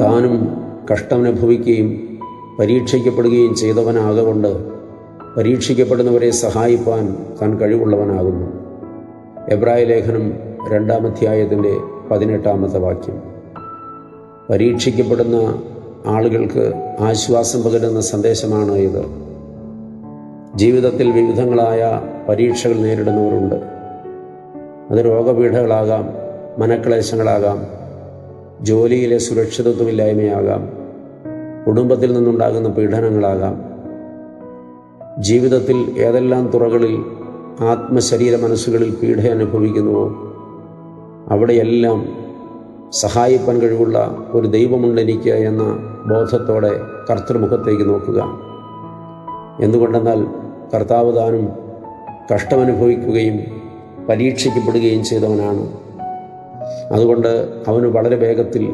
താനും കഷ്ടമനുഭവിക്കുകയും പരീക്ഷിക്കപ്പെടുകയും ചെയ്തവനാകൊണ്ട് പരീക്ഷിക്കപ്പെടുന്നവരെ സഹായിപ്പാൻ താൻ കഴിവുള്ളവനാകുന്നു. എബ്രായ ലേഖനം രണ്ടാമധ്യായത്തിന്റെ പതിനെട്ടാമത്തെ വാക്യം. പരീക്ഷിക്കപ്പെടുന്ന ആളുകൾക്ക് ആശ്വാസം പകരുന്ന സന്ദേശമാണ് ഇത്. ജീവിതത്തിൽ വിവിധങ്ങളായ പരീക്ഷകൾ നേരിടുന്നവരുണ്ട്. അത് രോഗപീഠകളാകാം മനക്ലേശങ്ങളാകാം ജോലിയിലെ സുരക്ഷിതത്വമില്ലായ്മയാകാം. കുടുംബത്തിൽ നിന്നുണ്ടാകുന്ന പീഡനങ്ങളാകാം. ജീവിതത്തിൽ ഏതെല്ലാം തുറകളിൽ ആത്മശരീര മനസ്സുകളിൽ പീഡ അനുഭവിക്കുന്നുവോ അവിടെയെല്ലാം സഹായിപ്പാൻ കഴിവുള്ള ഒരു ദൈവമുണ്ടെനിക്ക് എന്ന ബോധത്തോടെ കർത്തൃമുഖത്തേക്ക് നോക്കുക. എന്തുകൊണ്ടെന്നാൽ കർത്താവ് താനും കഷ്ടമനുഭവിക്കുകയും പരീക്ഷിക്കപ്പെടുകയും ചെയ്തവനാണ്. അതുകൊണ്ട് അവന് വളരെ വേഗത്തിൽ